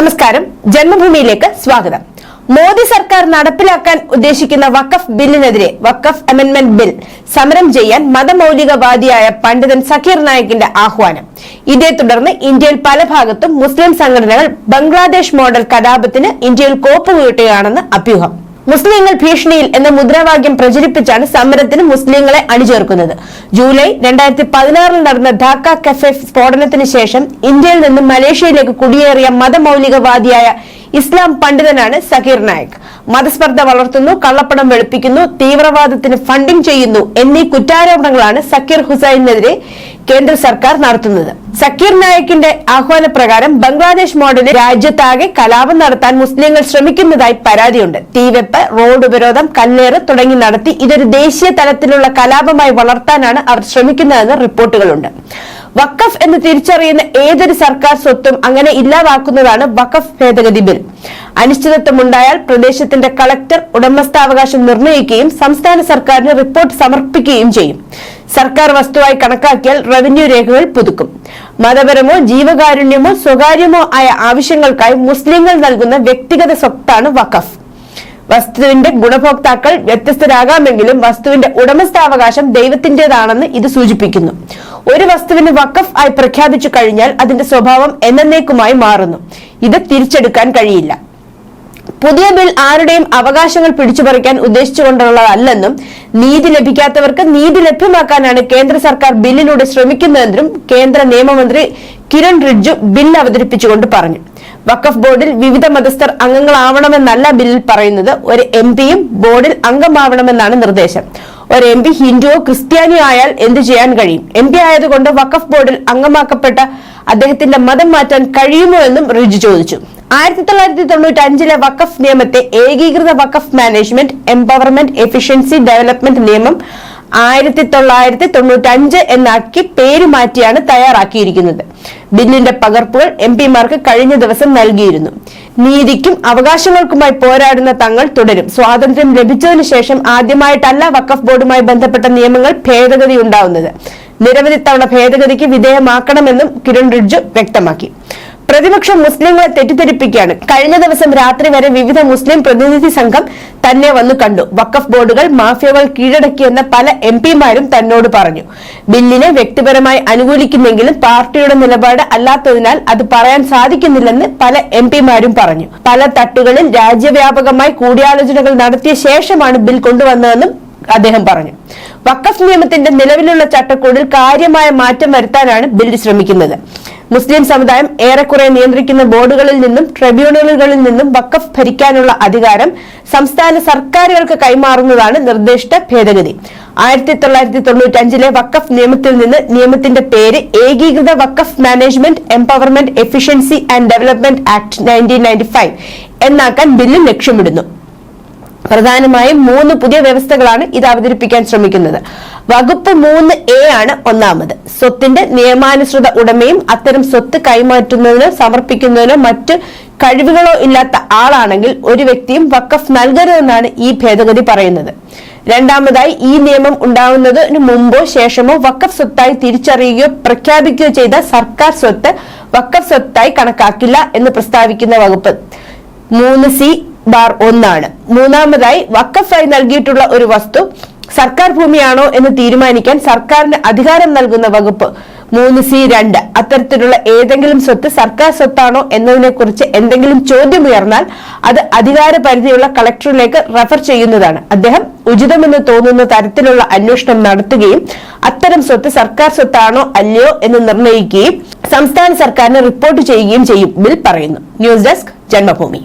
നമസ്കാരം. ജന്മഭൂമിയിലേക്ക് സ്വാഗതം. മോദി സർക്കാർ നടപ്പിലാക്കാൻ ഉദ്ദേശിക്കുന്ന വഖഫ് ബില്ലിനെതിരെ വഖഫ് അമെന്റ്മെന്റ് ബിൽ സമരം ചെയ്യാൻ മതമൌലികവാദിയായ പണ്ഡിതൻ സക്കീർ നായിക്കിന്റെ ആഹ്വാനം. ഇതേ തുടർന്ന് ഇന്ത്യയിൽ പല ഭാഗത്തും മുസ്ലിം സംഘടനകൾ ബംഗ്ലാദേശ് മോഡൽ കലാപത്തിന് ഇന്ത്യയിൽ കോപ്പുകൂട്ടുകയാണെന്ന് അഭ്യൂഹം. മുസ്ലിങ്ങൾ ഭീഷണിയിൽ എന്ന മുദ്രാവാക്യം പ്രചരിപ്പിച്ചാണ് സമരത്തിന് മുസ്ലിങ്ങളെ അണിചേർക്കുന്നത്. ജൂലൈ രണ്ടായിരത്തി പതിനാറിൽ നടന്ന ധാക്ക കഫെ സ്ഫോടനത്തിന് ശേഷം ഇന്ത്യയിൽ നിന്നും മലേഷ്യയിലേക്ക് കുടിയേറിയ മതമൌലികവാദിയായ ഇസ്ലാം പണ്ഡിതനാണ് സഹീർ നായിക്. മതസ്പർദ്ധ വളർത്തുന്നു കള്ളപ്പണം വെളുപ്പിക്കുന്നു തീവ്രവാദത്തിന് ഫണ്ടിംഗ് ചെയ്യുന്നു എന്നീ കുറ്റാരോപണങ്ങളാണ് സക്കീർ ഹുസൈനെതിരെ കേന്ദ്ര സർക്കാർ നടത്തുന്നത്. സക്കീർ നായിക്കിന്റെ ആഹ്വാനപ്രകാരം ബംഗ്ലാദേശ് മോഡലിൽ രാജ്യത്താകെ കലാപം നടത്താൻ മുസ്ലിങ്ങൾ ശ്രമിക്കുന്നതായി പരാതിയുണ്ട്. തീവെപ്പ് റോഡ് ഉപരോധം കല്ലേറ് തുടങ്ങി നടത്തി ഇതൊരു ദേശീയ തലത്തിലുള്ള കലാപമായി വളർത്താനാണ് അവർ ശ്രമിക്കുന്നതെന്ന് റിപ്പോർട്ടുകളുണ്ട്. വഖഫ് എന്ന് തിരിച്ചറിയുന്ന ഏതൊരു സർക്കാർ സ്വത്തും അങ്ങനെ ഇല്ലാതാക്കുന്നതാണ് വഖഫ് ഭേദഗതി ബിൽ. അനിശ്ചിതത്വമുണ്ടായാൽ പ്രദേശത്തിന്റെ കളക്ടർ ഉടമസ്ഥാവകാശം നിർണയിക്കുകയും സംസ്ഥാന സർക്കാരിന് റിപ്പോർട്ട് സമർപ്പിക്കുകയും ചെയ്യും. സർക്കാർ വസ്തുവായി കണക്കാക്കിയാൽ റവന്യൂ രേഖകൾ പുതുക്കും. മതപരമോ ജീവകാരുണ്യമോ സ്വകാര്യമോ ആയ ആവശ്യങ്ങൾക്കായി മുസ്ലിങ്ങൾ നൽകുന്ന വ്യക്തിഗത സ്വത്താണ് വഖഫ്. വസ്തുവിന്റെ ഗുണഭോക്താക്കൾ വ്യത്യസ്തരാകാമെങ്കിലും വസ്തുവിന്റെ ഉടമസ്ഥാവകാശം ദൈവത്തിന്റേതാണെന്ന് ഇത് സൂചിപ്പിക്കുന്നു. ഒരു വസ്തുവിന് വക്കഫ് ആയി പ്രഖ്യാപിച്ചു കഴിഞ്ഞാൽ അതിന്റെ സ്വഭാവം എന്നേക്കുമായി മാറുന്നു. ഇത് തിരിച്ചെടുക്കാൻ കഴിയില്ല. പുതിയ ബിൽ ആരുടെയും അവകാശങ്ങൾ പിടിച്ചുപറിക്കാൻ ഉദ്ദേശിച്ചുകൊണ്ടുള്ളതല്ലെന്നും നീതി ലഭിക്കാത്തവർക്ക് നീതി ലഭ്യമാക്കാനാണ് കേന്ദ്ര സർക്കാർ ബില്ലിലൂടെ ശ്രമിക്കുന്നതെന്നും കേന്ദ്ര നിയമമന്ത്രി കിരൺ റിജ്ജു ബിൽ അവതരിപ്പിച്ചുകൊണ്ട് പറഞ്ഞു. വഖഫ് ബോർഡിൽ വിവിധ മതസ്ഥർ അംഗങ്ങളാവണമെന്നല്ല ബില്ലിൽ പറയുന്നത്. ഒരു എം ബോർഡിൽ അംഗമാവണമെന്നാണ് നിർദ്ദേശം. ഒരു എം പി ഹിന്ദുവോ ക്രിസ്ത്യാനിയോ ആയാൽ എന്ത് ചെയ്യാൻ കഴിയും? എം പി ആയതുകൊണ്ട് വഖഫ് ബോർഡിൽ അംഗമാക്കപ്പെട്ട അദ്ദേഹത്തിന്റെ മതം മാറ്റാൻ കഴിയുമോ എന്നും റിജു ചോദിച്ചു. ആയിരത്തി തൊള്ളായിരത്തി തൊണ്ണൂറ്റി അഞ്ചിലെ വഖഫ് നിയമത്തെ ഏകീകൃത Waqf management empowerment efficiency development നിയമം ആയിരത്തി തൊള്ളായിരത്തി തൊണ്ണൂറ്റി അഞ്ച് എന്നാക്കി പേര് മാറ്റിയാണ് തയ്യാറാക്കിയിരിക്കുന്നത്. ബില്ലിന്റെ പകർപ്പുകൾ എം പിമാർക്ക് കഴിഞ്ഞ ദിവസം നൽകിയിരുന്നു. നീതിക്കും അവകാശങ്ങൾക്കുമായി പോരാടുന്ന തങ്ങൾ തുടരും. സ്വാതന്ത്ര്യം ലഭിച്ചതിനു ശേഷം ആദ്യമായിട്ടല്ല വഖഫ് ബോർഡുമായി ബന്ധപ്പെട്ട നിയമങ്ങൾ ഭേദഗതി ഉണ്ടാവുന്നത്. നിരവധി തവണ ഭേദഗതിക്ക് വിധേയമാക്കണമെന്നും കിരൺ റിഡ്ജു വ്യക്തമാക്കി. പ്രതിപക്ഷം മുസ്ലിങ്ങളെ തെറ്റിദ്ധരിപ്പിക്കുകയാണ്. കഴിഞ്ഞ ദിവസം രാത്രി വരെ വിവിധ മുസ്ലിം പ്രതിനിധി സംഘം തന്നെ വന്നു കണ്ടു. വക്കഫ് ബോർഡുകൾ മാഫിയകൾ കീഴടക്കിയെന്ന പല എം പിമാരും തന്നോട് പറഞ്ഞു. ബില്ലിനെ വ്യക്തിപരമായി അനുകൂലിക്കുന്നെങ്കിലും പാർട്ടിയുടെ നിലപാട് അല്ലാത്തതിനാൽ അത് പറയാൻ സാധിക്കുന്നില്ലെന്ന് പല എം പിമാരും പറഞ്ഞു. പല തട്ടുകളിൽ രാജ്യവ്യാപകമായി കൂടിയാലോചനകൾ നടത്തിയ ശേഷമാണ് ബിൽ കൊണ്ടുവന്നതെന്നും അദ്ദേഹം പറഞ്ഞു. വക്കഫ് നിയമത്തിന്റെ നിലവിലുള്ള ചട്ടക്കൂടിൽ കാര്യമായ മാറ്റം വരുത്താനാണ് ബിൽ ശ്രമിക്കുന്നത്. മുസ്ലിം സമുദായം ഏറെക്കുറെ നിയന്ത്രിക്കുന്ന ബോർഡുകളിൽ നിന്നും ട്രിബ്യൂണലുകളിൽ നിന്നും വക്കഫ് ഭരിക്കാനുള്ള അധികാരം സംസ്ഥാന സർക്കാരുകൾക്ക് കൈമാറുന്നതാണ് നിർദ്ദിഷ്ട ഭേദഗതി. ആയിരത്തി തൊള്ളായിരത്തി തൊണ്ണൂറ്റി അഞ്ചിലെ വഖഫ് നിയമത്തിൽ നിന്ന് നിയമത്തിന്റെ പേര് ഏകീകൃത Waqf management empowerment efficiency and development act nineteen ninety five എന്നാക്കാൻ bill ലക്ഷ്യമിടുന്നു. പ്രധാനമായും മൂന്ന് പുതിയ വ്യവസ്ഥകളാണ് ഇത് അവതരിപ്പിക്കാൻ ശ്രമിക്കുന്നത്. വകുപ്പ് മൂന്ന് എ ആണ് ഒന്നാമത്. സ്വത്തിന്റെ നിയമാനുസൃത ഉടമയും അത്തരം സ്വത്ത് കൈമാറ്റുന്നതിനോ സമർപ്പിക്കുന്നതിനോ മറ്റ് കഴിവുകളോ ഇല്ലാത്ത ആളാണെങ്കിൽ ഒരു വ്യക്തിയും വക്കഫ് നൽകരുതെന്നാണ് ഈ ഭേദഗതി പറയുന്നത്. രണ്ടാമതായി ഈ നിയമം ഉണ്ടാവുന്നതിന് മുമ്പോ ശേഷമോ വക്കഫ് സ്വത്തായി തിരിച്ചറിയുകയോ പ്രഖ്യാപിക്കുകയോ ചെയ്ത സർക്കാർ സ്വത്ത് വക്കഫ് സ്വത്തായി കണക്കാക്കില്ല എന്ന് പ്രസ്താവിക്കുന്ന വകുപ്പ്. മൂന്ന് സി ബാർ ഒന്നാണ്. മൂന്നാമതായി വക്കഫായി നൽകിയിട്ടുള്ള ഒരു വസ്തു സർക്കാർ ഭൂമിയാണോ എന്ന് തീരുമാനിക്കാൻ സർക്കാരിന് അധികാരം നൽകുന്ന വകുപ്പ് മൂന്ന് സി രണ്ട്. അത്തരത്തിലുള്ള ഏതെങ്കിലും സ്വത്ത് സർക്കാർ സ്വത്താണോ എന്നതിനെക്കുറിച്ച് എന്തെങ്കിലും ചോദ്യം ഉയർന്നാൽ അത് അധികാര പരിധിയുള്ള കളക്ടറിലേക്ക് റഫർ ചെയ്യുന്നതാണ്. അദ്ദേഹം ഉചിതമെന്ന് തോന്നുന്ന തരത്തിലുള്ള അന്വേഷണം നടത്തുകയും അത്തരം സ്വത്ത് സർക്കാർ സ്വത്താണോ അല്ലയോ എന്ന് നിർണയിക്കുകയും സംസ്ഥാന സർക്കാരിന് റിപ്പോർട്ട് ചെയ്യുകയും ചെയ്യും. ബിൽ പറയുന്നു. News desk Janmabhoomi.